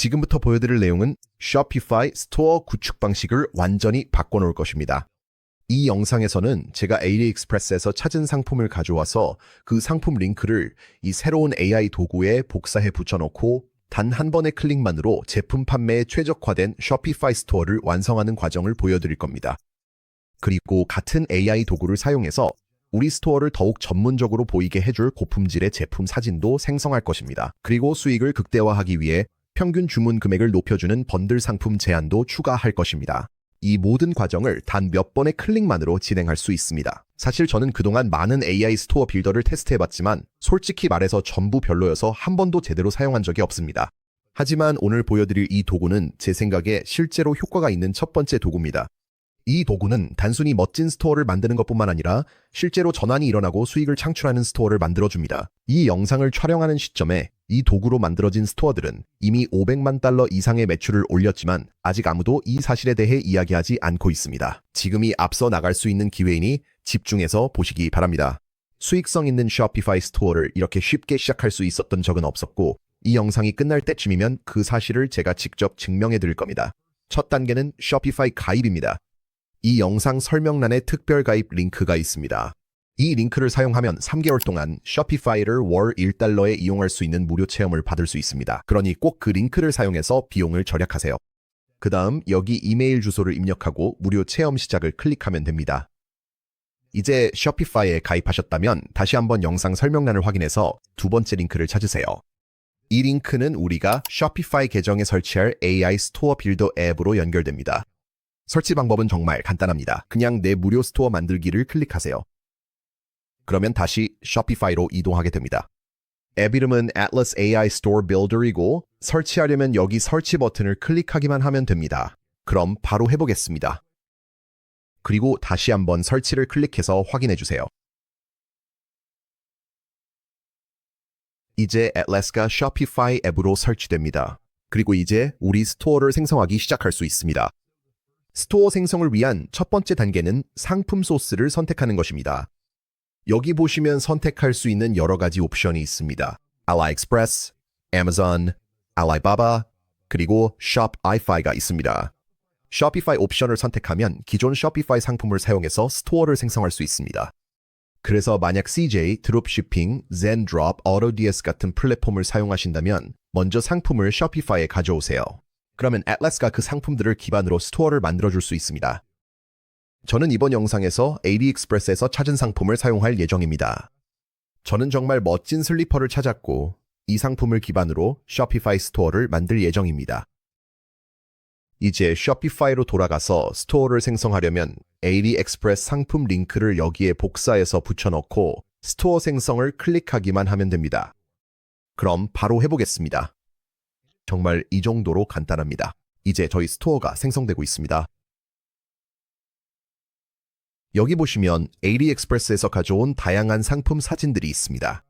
지금부터 보여드릴 내용은 Shopify 스토어 구축 방식을 완전히 바꿔놓을 것입니다. 이 영상에서는 제가 AliExpress에서 찾은 상품을 가져와서 그 상품 링크를 이 새로운 AI 도구에 복사해 붙여놓고 단 한 번의 클릭만으로 제품 판매에 최적화된 Shopify 스토어를 완성하는 과정을 보여드릴 겁니다. 그리고 같은 AI 도구를 사용해서 우리 스토어를 더욱 전문적으로 보이게 해줄 고품질의 제품 사진도 생성할 것입니다. 그리고 수익을 극대화하기 위해 평균 주문 금액을 높여주는 번들 상품 제한도 추가할 것입니다. 이 모든 과정을 단 몇 번의 클릭만으로 진행할 수 있습니다. 사실 저는 그동안 많은 AI 스토어 빌더를 테스트해봤지만 솔직히 말해서 전부 별로여서 한 번도 제대로 사용한 적이 없습니다. 하지만 오늘 보여드릴 이 도구는 제 생각에 실제로 효과가 있는 첫 번째 도구입니다. 이 도구는 단순히 멋진 스토어를 만드는 것뿐만 아니라 실제로 전환이 일어나고 수익을 창출하는 스토어를 만들어줍니다. 이 영상을 촬영하는 시점에 이 도구로 만들어진 스토어들은 이미 500만 달러 이상의 매출을 올렸지만 아직 아무도 이 사실에 대해 이야기하지 않고 있습니다. 지금이 앞서 나갈 수 있는 기회이니 집중해서 보시기 바랍니다. 수익성 있는 Shopify 스토어를 이렇게 쉽게 시작할 수 있었던 적은 없었고 이 영상이 끝날 때쯤이면 그 사실을 제가 직접 증명해 드릴 겁니다. 첫 단계는 Shopify 가입입니다. 이 영상 설명란에 특별 가입 링크가 있습니다. 이 링크를 사용하면 3개월 동안 쇼피파이를 월 1달러에 이용할 수 있는 무료 체험을 받을 수 있습니다. 그러니 꼭 그 링크를 사용해서 비용을 절약하세요. 그 다음 여기 이메일 주소를 입력하고 무료 체험 시작을 클릭하면 됩니다. 이제 쇼피파이에 가입하셨다면 다시 한번 영상 설명란을 확인해서 두 번째 링크를 찾으세요. 이 링크는 우리가 쇼피파이 계정에 설치할 AI 스토어 빌더 앱으로 연결됩니다. 설치 방법은 정말 간단합니다. 그냥 내 무료 스토어 만들기를 클릭하세요. 그러면 다시 쇼피파이로 이동하게 됩니다. 앱 이름은 Atlas AI Store Builder이고 설치하려면 여기 설치 버튼을 클릭하기만 하면 됩니다. 그럼 바로 해보겠습니다. 그리고 다시 한번 설치를 클릭해서 확인해 주세요. 이제 Atlas가 Shopify 앱으로 설치됩니다. 그리고 이제 우리 스토어를 생성하기 시작할 수 있습니다. 스토어 생성을 위한 첫 번째 단계는 상품 소스를 선택하는 것입니다. 여기 보시면 선택할 수 있는 여러 가지 옵션이 있습니다. AliExpress, Amazon, Alibaba, 그리고 Shopify가 있습니다. Shopify 옵션을 선택하면 기존 Shopify 상품을 사용해서 스토어를 생성할 수 있습니다. 그래서 만약 CJ, 드롭시핑, Zendrop, AutoDS 같은 플랫폼을 사용하신다면 먼저 상품을 Shopify에 가져오세요. 그러면 Atlas가 그 상품들을 기반으로 스토어를 만들어줄 수 있습니다. 저는 이번 영상에서 AliExpress에서 찾은 상품을 사용할 예정입니다. 저는 정말 멋진 슬리퍼를 찾았고 이 상품을 기반으로 Shopify 스토어를 만들 예정입니다. 이제 Shopify로 돌아가서 스토어를 생성하려면 AliExpress 상품 링크를 여기에 복사해서 붙여넣고 스토어 생성을 클릭하기만 하면 됩니다. 그럼 바로 해보겠습니다. 정말 이 정도로 간단합니다. 이제 저희 스토어가 생성되고 있습니다. 여기 보시면 AliExpress에서 가져온 다양한 상품 사진들이 있습니다.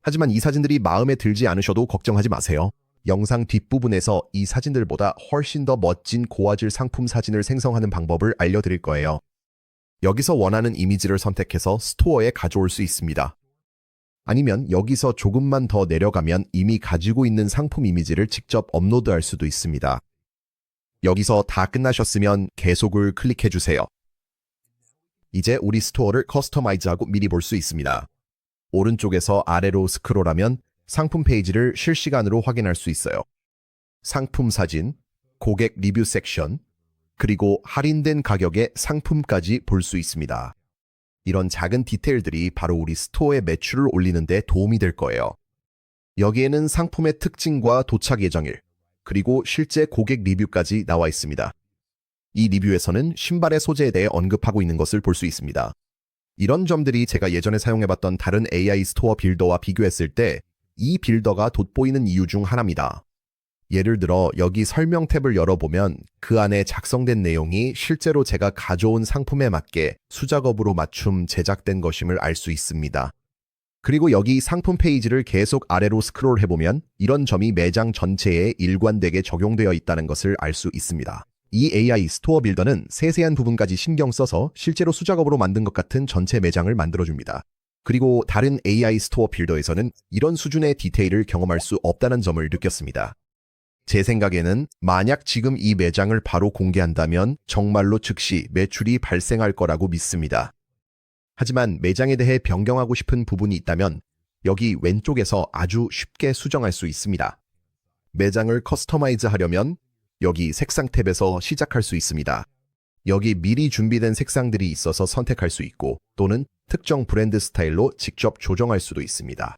하지만 이 사진들이 마음에 들지 않으셔도 걱정하지 마세요. 영상 뒷부분에서 이 사진들보다 훨씬 더 멋진 고화질 상품 사진을 생성하는 방법을 알려드릴 거예요. 여기서 원하는 이미지를 선택해서 스토어에 가져올 수 있습니다. 아니면 여기서 조금만 더 내려가면 이미 가지고 있는 상품 이미지를 직접 업로드할 수도 있습니다. 여기서 다 끝나셨으면 계속을 클릭해 주세요. 이제 우리 스토어를 커스터마이즈하고 미리 볼 수 있습니다. 오른쪽에서 아래로 스크롤하면 상품 페이지를 실시간으로 확인할 수 있어요. 상품 사진, 고객 리뷰 섹션, 그리고 할인된 가격의 상품까지 볼 수 있습니다. 이런 작은 디테일들이 바로 우리 스토어의 매출을 올리는 데 도움이 될 거예요. 여기에는 상품의 특징과 도착 예정일, 그리고 실제 고객 리뷰까지 나와 있습니다. 이 리뷰에서는 신발의 소재에 대해 언급하고 있는 것을 볼 수 있습니다. 이런 점들이 제가 예전에 사용해봤던 다른 AI 스토어 빌더와 비교했을 때 이 빌더가 돋보이는 이유 중 하나입니다. 예를 들어 여기 설명 탭을 열어보면 그 안에 작성된 내용이 실제로 제가 가져온 상품에 맞게 수작업으로 맞춤 제작된 것임을 알 수 있습니다. 그리고 여기 상품 페이지를 계속 아래로 스크롤 해보면 이런 점이 매장 전체에 일관되게 적용되어 있다는 것을 알 수 있습니다. 이 AI 스토어 빌더는 세세한 부분까지 신경 써서 실제로 수작업으로 만든 것 같은 전체 매장을 만들어줍니다. 그리고 다른 AI 스토어 빌더에서는 이런 수준의 디테일을 경험할 수 없다는 점을 느꼈습니다. 제 생각에는 만약 지금 이 매장을 바로 공개한다면 정말로 즉시 매출이 발생할 거라고 믿습니다. 하지만 매장에 대해 변경하고 싶은 부분이 있다면 여기 왼쪽에서 아주 쉽게 수정할 수 있습니다. 매장을 커스터마이즈 하려면 여기 색상 탭에서 시작할 수 있습니다. 여기 미리 준비된 색상들이 있어서 선택할 수 있고 또는 특정 브랜드 스타일로 직접 조정할 수도 있습니다.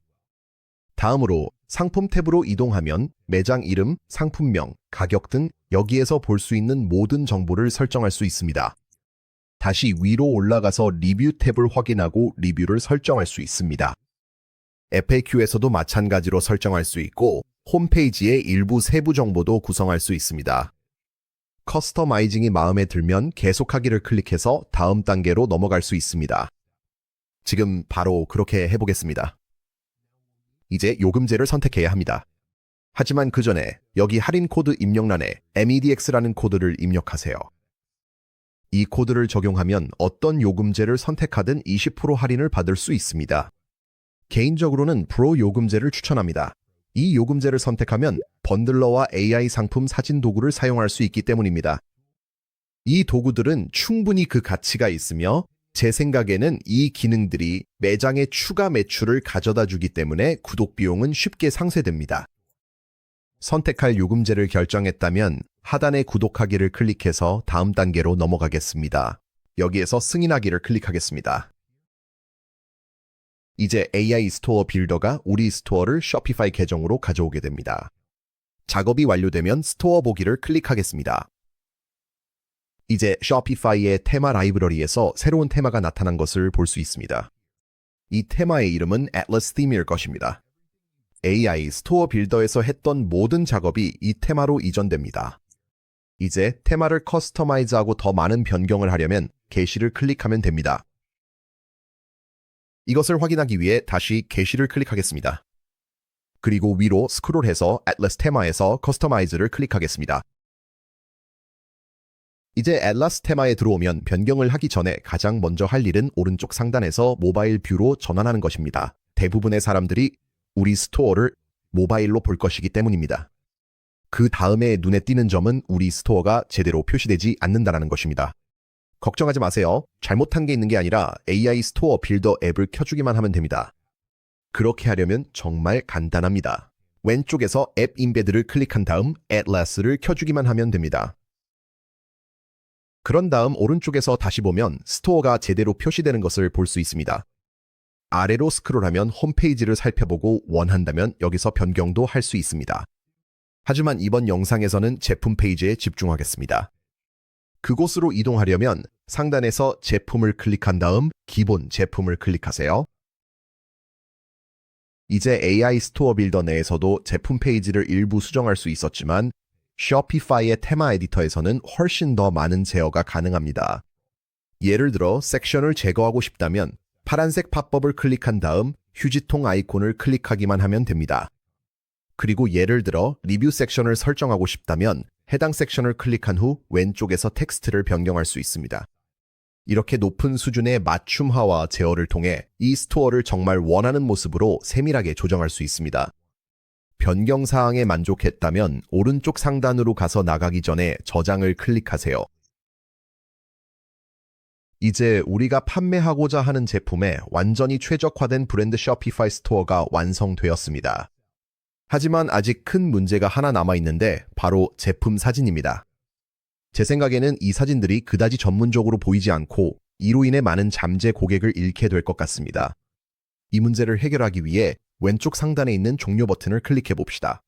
다음으로 상품 탭으로 이동하면 매장 이름, 상품명, 가격 등 여기에서 볼 수 있는 모든 정보를 설정할 수 있습니다. 다시 위로 올라가서 리뷰 탭을 확인하고 리뷰를 설정할 수 있습니다. FAQ에서도 마찬가지로 설정할 수 있고 홈페이지의 일부 세부 정보도 구성할 수 있습니다. 커스터마이징이 마음에 들면 계속하기를 클릭해서 다음 단계로 넘어갈 수 있습니다. 지금 바로 그렇게 해보겠습니다. 이제 요금제를 선택해야 합니다. 하지만 그 전에 여기 할인 코드 입력란에 MEDX라는 코드를 입력하세요. 이 코드를 적용하면 어떤 요금제를 선택하든 20% 할인을 받을 수 있습니다. 개인적으로는 프로 요금제를 추천합니다. 이 요금제를 선택하면 번들러와 AI 상품 사진 도구를 사용할 수 있기 때문입니다. 이 도구들은 충분히 그 가치가 있으며 제 생각에는 이 기능들이 매장의 추가 매출을 가져다 주기 때문에 구독 비용은 쉽게 상쇄됩니다. 선택할 요금제를 결정했다면 하단의 구독하기를 클릭해서 다음 단계로 넘어가겠습니다. 여기에서 승인하기를 클릭하겠습니다. 이제 AI 스토어 빌더가 우리 스토어를 쇼피파이 계정으로 가져오게 됩니다. 작업이 완료되면 스토어 보기를 클릭하겠습니다. 이제 쇼피파이의 테마 라이브러리에서 새로운 테마가 나타난 것을 볼 수 있습니다. 이 테마의 이름은 Atlas Theme일 것입니다. AI 스토어 빌더에서 했던 모든 작업이 이 테마로 이전됩니다. 이제 테마를 커스터마이즈하고 더 많은 변경을 하려면 게시를 클릭하면 됩니다. 이것을 확인하기 위해 다시 게시를 클릭하겠습니다. 그리고 위로 스크롤해서 Atlas 테마에서 커스터마이즈를 클릭하겠습니다. 이제 Atlas 테마에 들어오면 변경을 하기 전에 가장 먼저 할 일은 오른쪽 상단에서 모바일 뷰로 전환하는 것입니다. 대부분의 사람들이 우리 스토어를 모바일로 볼 것이기 때문입니다. 그 다음에 눈에 띄는 점은 우리 스토어가 제대로 표시되지 않는다는 것입니다. 걱정하지 마세요. 잘못한 게 있는 게 아니라 AI 스토어 빌더 앱을 켜주기만 하면 됩니다. 그렇게 하려면 정말 간단합니다. 왼쪽에서 앱 인베드를 클릭한 다음 Atlas를 켜주기만 하면 됩니다. 그런 다음 오른쪽에서 다시 보면 스토어가 제대로 표시되는 것을 볼 수 있습니다. 아래로 스크롤하면 홈페이지를 살펴보고 원한다면 여기서 변경도 할 수 있습니다. 하지만 이번 영상에서는 제품 페이지에 집중하겠습니다. 그곳으로 이동하려면 상단에서 제품을 클릭한 다음 기본 제품을 클릭하세요. 이제 AI 스토어 빌더 내에서도 제품 페이지를 일부 수정할 수 있었지만 쇼피파이의 테마 에디터에서는 훨씬 더 많은 제어가 가능합니다. 예를 들어 섹션을 제거하고 싶다면 파란색 팝법을 클릭한 다음 휴지통 아이콘을 클릭하기만 하면 됩니다. 그리고 예를 들어 리뷰 섹션을 설정하고 싶다면 해당 섹션을 클릭한 후 왼쪽에서 텍스트를 변경할 수 있습니다. 이렇게 높은 수준의 맞춤화와 제어를 통해 이 스토어를 정말 원하는 모습으로 세밀하게 조정할 수 있습니다. 변경 사항에 만족했다면 오른쪽 상단으로 가서 나가기 전에 저장을 클릭하세요. 이제 우리가 판매하고자 하는 제품에 완전히 최적화된 브랜드 쇼피파이 스토어가 완성되었습니다. 하지만 아직 큰 문제가 하나 남아 있는데 바로 제품 사진입니다. 제 생각에는 이 사진들이 그다지 전문적으로 보이지 않고 이로 인해 많은 잠재 고객을 잃게 될 것 같습니다. 이 문제를 해결하기 위해 왼쪽 상단에 있는 종료 버튼을 클릭해 봅시다.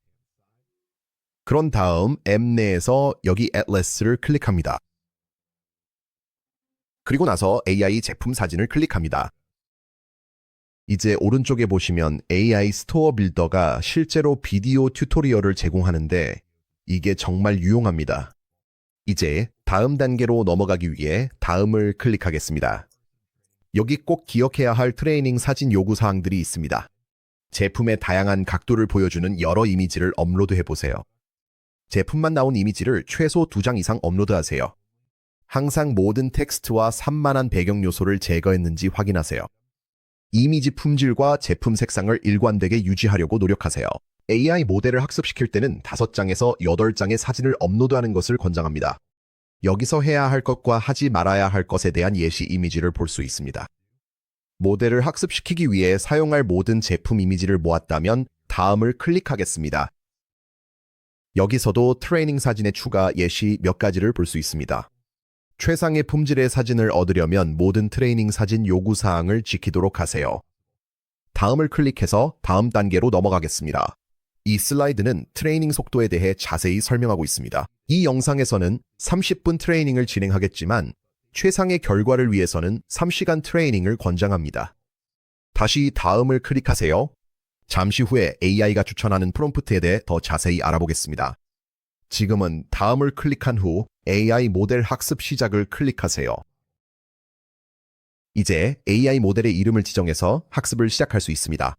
그런 다음 앱 내에서 여기 Atlas를 클릭합니다. 그리고 나서 AI 제품 사진을 클릭합니다. 이제 오른쪽에 보시면 AI 스토어 빌더가 실제로 비디오 튜토리얼을 제공하는데 이게 정말 유용합니다. 이제 다음 단계로 넘어가기 위해 다음을 클릭하겠습니다. 여기 꼭 기억해야 할 트레이닝 사진 요구 사항들이 있습니다. 제품의 다양한 각도를 보여주는 여러 이미지를 업로드해 보세요. 제품만 나온 이미지를 최소 2장 이상 업로드하세요. 항상 모든 텍스트와 산만한 배경 요소를 제거했는지 확인하세요. 이미지 품질과 제품 색상을 일관되게 유지하려고 노력하세요. AI 모델을 학습시킬 때는 5장에서 8장의 사진을 업로드하는 것을 권장합니다. 여기서 해야 할 것과 하지 말아야 할 것에 대한 예시 이미지를 볼 수 있습니다. 모델을 학습시키기 위해 사용할 모든 제품 이미지를 모았다면 다음을 클릭하겠습니다. 여기서도 트레이닝 사진의 추가 예시 몇 가지를 볼 수 있습니다. 최상의 품질의 사진을 얻으려면 모든 트레이닝 사진 요구 사항을 지키도록 하세요. 다음을 클릭해서 다음 단계로 넘어가겠습니다. 이 슬라이드는 트레이닝 속도에 대해 자세히 설명하고 있습니다. 이 영상에서는 30분 트레이닝을 진행하겠지만 최상의 결과를 위해서는 3시간 트레이닝을 권장합니다. 다시 다음을 클릭하세요. 잠시 후에 AI가 추천하는 프롬프트에 대해 더 자세히 알아보겠습니다. 지금은 다음을 클릭한 후 AI 모델 학습 시작을 클릭하세요. 이제 AI 모델의 이름을 지정해서 학습을 시작할 수 있습니다.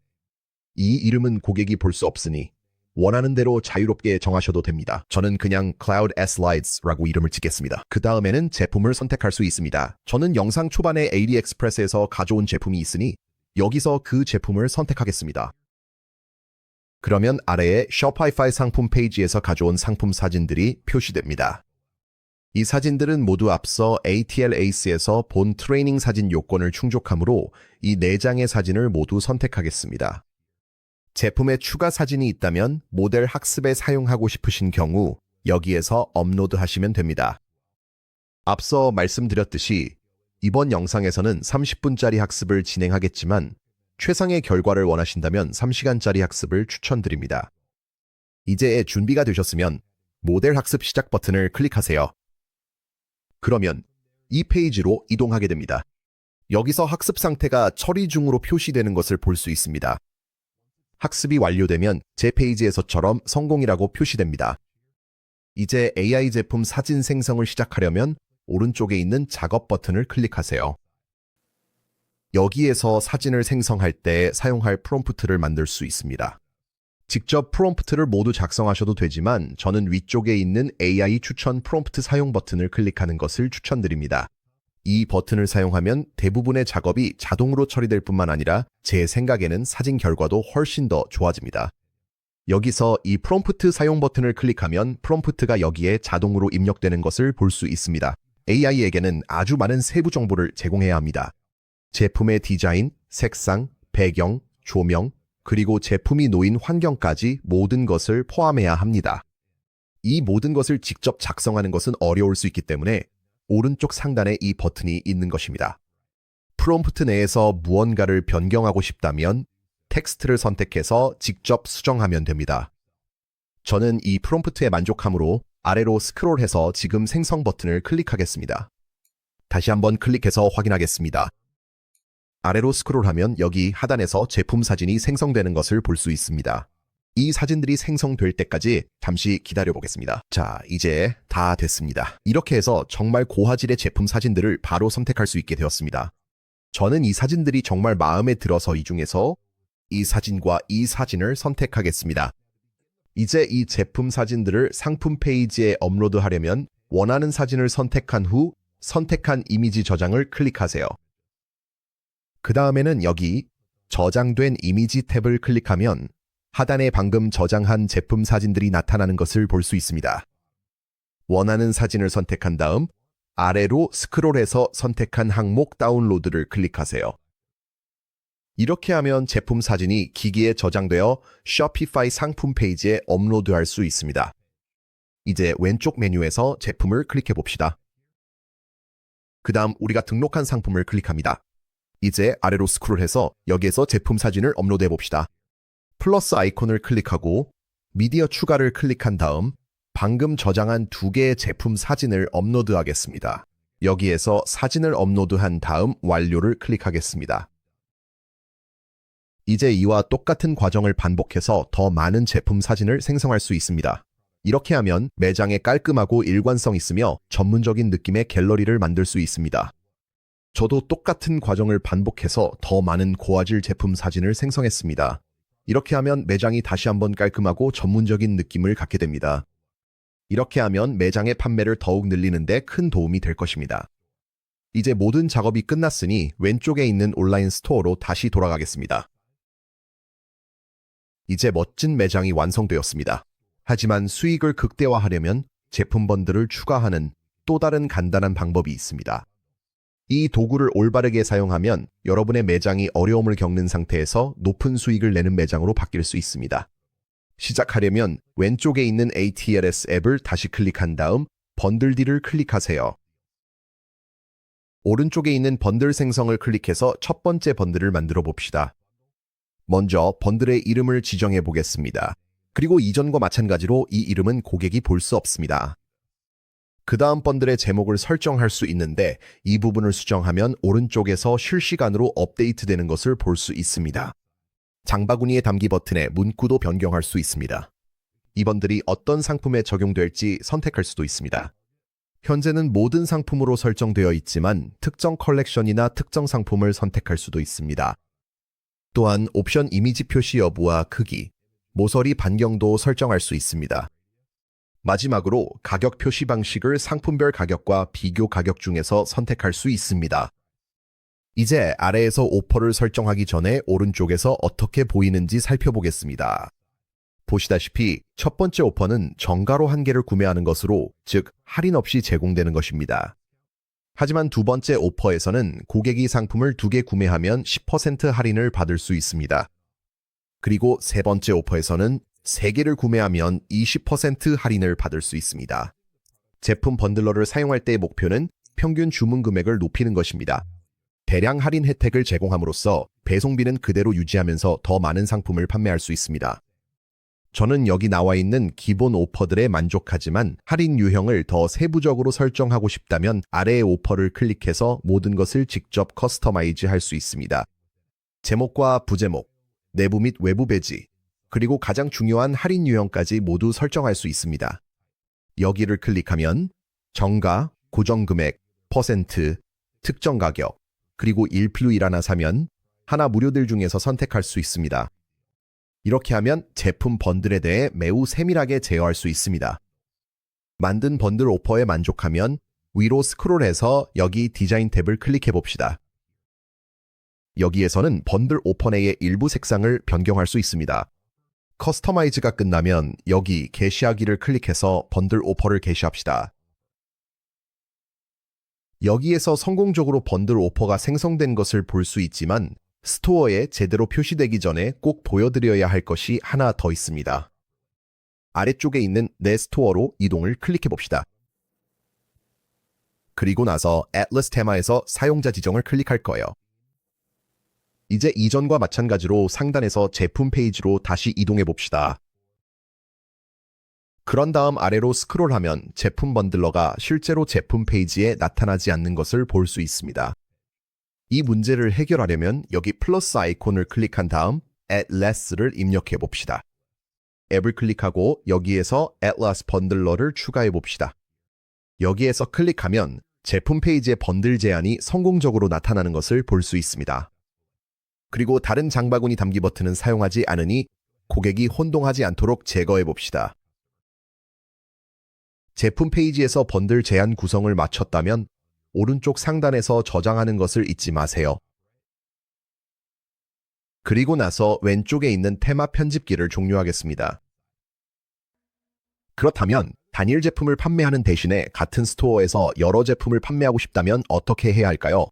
이 이름은 고객이 볼 수 없으니 원하는 대로 자유롭게 정하셔도 됩니다. 저는 그냥 Cloud S Slides라고 이름을 짓겠습니다. 그 다음에는 제품을 선택할 수 있습니다. 저는 영상 초반에 AliExpress에서 가져온 제품이 있으니 여기서 그 제품을 선택하겠습니다. 그러면 아래에 Shopify 상품 페이지에서 가져온 상품 사진들이 표시됩니다. 이 사진들은 모두 앞서 ATL AC에서 본 트레이닝 사진 요건을 충족하므로 이 4장의 사진을 모두 선택하겠습니다. 제품에 추가 사진이 있다면 모델 학습에 사용하고 싶으신 경우 여기에서 업로드 하시면 됩니다. 앞서 말씀드렸듯이 이번 영상에서는 30분짜리 학습을 진행하겠지만 최상의 결과를 원하신다면 3시간짜리 학습을 추천드립니다. 이제 준비가 되셨으면 모델 학습 시작 버튼을 클릭하세요. 그러면 이 페이지로 이동하게 됩니다. 여기서 학습 상태가 처리 중으로 표시되는 것을 볼 수 있습니다. 학습이 완료되면 제 페이지에서처럼 성공이라고 표시됩니다. 이제 AI 제품 사진 생성을 시작하려면 오른쪽에 있는 작업 버튼을 클릭하세요. 여기에서 사진을 생성할 때 사용할 프롬프트를 만들 수 있습니다. 직접 프롬프트를 모두 작성하셔도 되지만 저는 위쪽에 있는 AI 추천 프롬프트 사용 버튼을 클릭하는 것을 추천드립니다. 이 버튼을 사용하면 대부분의 작업이 자동으로 처리될 뿐만 아니라 제 생각에는 사진 결과도 훨씬 더 좋아집니다. 여기서 이 프롬프트 사용 버튼을 클릭하면 프롬프트가 여기에 자동으로 입력되는 것을 볼 수 있습니다. AI에게는 아주 많은 세부 정보를 제공해야 합니다. 제품의 디자인, 색상, 배경, 조명, 그리고 제품이 놓인 환경까지 모든 것을 포함해야 합니다. 이 모든 것을 직접 작성하는 것은 어려울 수 있기 때문에 오른쪽 상단에 이 버튼이 있는 것입니다. 프롬프트 내에서 무언가를 변경하고 싶다면 텍스트를 선택해서 직접 수정하면 됩니다. 저는 이 프롬프트에 만족함으로 아래로 스크롤해서 지금 생성 버튼을 클릭하겠습니다. 다시 한번 클릭해서 확인하겠습니다. 아래로 스크롤하면 여기 하단에서 제품 사진이 생성되는 것을 볼 수 있습니다. 이 사진들이 생성될 때까지 잠시 기다려 보겠습니다. 자, 이제 다 됐습니다. 이렇게 해서 정말 고화질의 제품 사진들을 바로 선택할 수 있게 되었습니다. 저는 이 사진들이 정말 마음에 들어서 이 중에서 이 사진과 이 사진을 선택하겠습니다. 이제 이 제품 사진들을 상품 페이지에 업로드하려면 원하는 사진을 선택한 후 선택한 이미지 저장을 클릭하세요. 그 다음에는 여기 저장된 이미지 탭을 클릭하면 하단에 방금 저장한 제품 사진들이 나타나는 것을 볼 수 있습니다. 원하는 사진을 선택한 다음 아래로 스크롤해서 선택한 항목 다운로드를 클릭하세요. 이렇게 하면 제품 사진이 기기에 저장되어 쇼피파이 상품 페이지에 업로드할 수 있습니다. 이제 왼쪽 메뉴에서 제품을 클릭해 봅시다. 그 다음 우리가 등록한 상품을 클릭합니다. 이제 아래로 스크롤해서 여기에서 제품 사진을 업로드해 봅시다. 플러스 아이콘을 클릭하고 미디어 추가를 클릭한 다음 방금 저장한 두 개의 제품 사진을 업로드하겠습니다. 여기에서 사진을 업로드한 다음 완료를 클릭하겠습니다. 이제 이와 똑같은 과정을 반복해서 더 많은 제품 사진을 생성할 수 있습니다. 이렇게 하면 매장에 깔끔하고 일관성 있으며 전문적인 느낌의 갤러리를 만들 수 있습니다. 저도 똑같은 과정을 반복해서 더 많은 고화질 제품 사진을 생성했습니다. 이렇게 하면 매장이 다시 한번 깔끔하고 전문적인 느낌을 갖게 됩니다. 이렇게 하면 매장의 판매를 더욱 늘리는데 큰 도움이 될 것입니다. 이제 모든 작업이 끝났으니 왼쪽에 있는 온라인 스토어로 다시 돌아가겠습니다. 이제 멋진 매장이 완성되었습니다. 하지만 수익을 극대화하려면 제품 번들을 추가하는 또 다른 간단한 방법이 있습니다. 이 도구를 올바르게 사용하면 여러분의 매장이 어려움을 겪는 상태에서 높은 수익을 내는 매장으로 바뀔 수 있습니다. 시작하려면 왼쪽에 있는 ATLS 앱을 다시 클릭한 다음 번들 D를 클릭하세요. 오른쪽에 있는 번들 생성을 클릭해서 첫 번째 번들을 만들어 봅시다. 먼저 번들의 이름을 지정해 보겠습니다. 그리고 이전과 마찬가지로 이 이름은 고객이 볼 수 없습니다. 그 다음 번들의 제목을 설정할 수 있는데 이 부분을 수정하면 오른쪽에서 실시간으로 업데이트되는 것을 볼 수 있습니다. 장바구니의 담기 버튼에 문구도 변경할 수 있습니다. 이 번들이 어떤 상품에 적용될지 선택할 수도 있습니다. 현재는 모든 상품으로 설정되어 있지만 특정 컬렉션이나 특정 상품을 선택할 수도 있습니다. 또한 옵션 이미지 표시 여부와 크기, 모서리 반경도 설정할 수 있습니다. 마지막으로 가격 표시 방식을 상품별 가격과 비교 가격 중에서 선택할 수 있습니다. 이제 아래에서 오퍼를 설정하기 전에 오른쪽에서 어떻게 보이는지 살펴보겠습니다. 보시다시피 첫 번째 오퍼는 정가로 한 개를 구매하는 것으로 즉 할인 없이 제공되는 것입니다. 하지만 두 번째 오퍼에서는 고객이 상품을 두 개 구매하면 10% 할인을 받을 수 있습니다. 그리고 세 번째 오퍼에서는 세 개를 구매하면 20% 할인을 받을 수 있습니다. 제품 번들러를 사용할 때의 목표는 평균 주문 금액을 높이는 것입니다. 대량 할인 혜택을 제공함으로써 배송비는 그대로 유지하면서 더 많은 상품을 판매할 수 있습니다. 저는 여기 나와 있는 기본 오퍼들에 만족하지만 할인 유형을 더 세부적으로 설정하고 싶다면 아래의 오퍼를 클릭해서 모든 것을 직접 커스터마이즈 할 수 있습니다. 제목과 부제목, 내부 및 외부 배지, 그리고 가장 중요한 할인 유형까지 모두 설정할 수 있습니다. 여기를 클릭하면 정가, 고정금액, 퍼센트, 특정 가격, 그리고 1플루 1 하나 사면 하나 무료들 중에서 선택할 수 있습니다. 이렇게 하면 제품 번들에 대해 매우 세밀하게 제어할 수 있습니다. 만든 번들 오퍼에 만족하면 위로 스크롤해서 여기 디자인 탭을 클릭해 봅시다. 여기에서는 번들 오퍼 내의 일부 색상을 변경할 수 있습니다. 커스터마이즈가 끝나면 여기 게시하기를 클릭해서 번들 오퍼를 게시합시다. 여기에서 성공적으로 번들 오퍼가 생성된 것을 볼 수 있지만 스토어에 제대로 표시되기 전에 꼭 보여드려야 할 것이 하나 더 있습니다. 아래쪽에 있는 내 스토어로 이동을 클릭해 봅시다. 그리고 나서 Atlas 테마에서 사용자 지정을 클릭할 거예요. 이제 이전과 마찬가지로 상단에서 제품 페이지로 다시 이동해 봅시다. 그런 다음 아래로 스크롤하면 제품 번들러가 실제로 제품 페이지에 나타나지 않는 것을 볼 수 있습니다. 이 문제를 해결하려면 여기 플러스 아이콘을 클릭한 다음 Atlas를 입력해 봅시다. 앱을 클릭하고 여기에서 Atlas 번들러를 추가해 봅시다. 여기에서 클릭하면 제품 페이지의 번들 제한이 성공적으로 나타나는 것을 볼 수 있습니다. 그리고 다른 장바구니 담기 버튼은 사용하지 않으니 고객이 혼동하지 않도록 제거해 봅시다. 제품 페이지에서 번들 제한 구성을 마쳤다면 오른쪽 상단에서 저장하는 것을 잊지 마세요. 그리고 나서 왼쪽에 있는 테마 편집기를 종료하겠습니다. 그렇다면 단일 제품을 판매하는 대신에 같은 스토어에서 여러 제품을 판매하고 싶다면 어떻게 해야 할까요?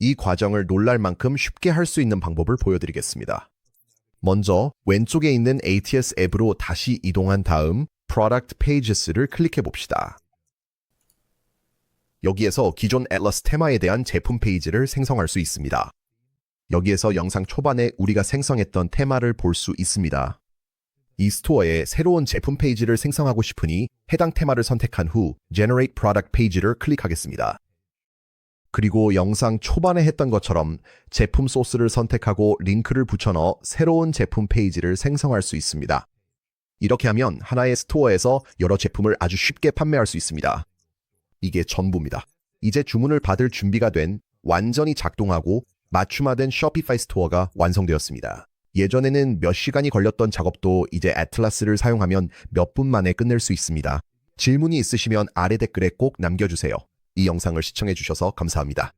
이 과정을 놀랄 만큼 쉽게 할 수 있는 방법을 보여드리겠습니다. 먼저 왼쪽에 있는 ATS 앱으로 다시 이동한 다음 Product Pages를 클릭해 봅시다. 여기에서 기존 Atlas 테마에 대한 제품 페이지를 생성할 수 있습니다. 여기에서 영상 초반에 우리가 생성했던 테마를 볼 수 있습니다. 이 스토어에 새로운 제품 페이지를 생성하고 싶으니 해당 테마를 선택한 후 Generate Product Page를 클릭하겠습니다. 그리고 영상 초반에 했던 것처럼 제품 소스를 선택하고 링크를 붙여넣어 새로운 제품 페이지를 생성할 수 있습니다. 이렇게 하면 하나의 스토어에서 여러 제품을 아주 쉽게 판매할 수 있습니다. 이게 전부입니다. 이제 주문을 받을 준비가 된 완전히 작동하고 맞춤화된 쇼피파이 스토어가 완성되었습니다. 예전에는 몇 시간이 걸렸던 작업도 이제 애틀라스를 사용하면 몇 분 만에 끝낼 수 있습니다. 질문이 있으시면 아래 댓글에 꼭 남겨주세요. 이 영상을 시청해주셔서 감사합니다.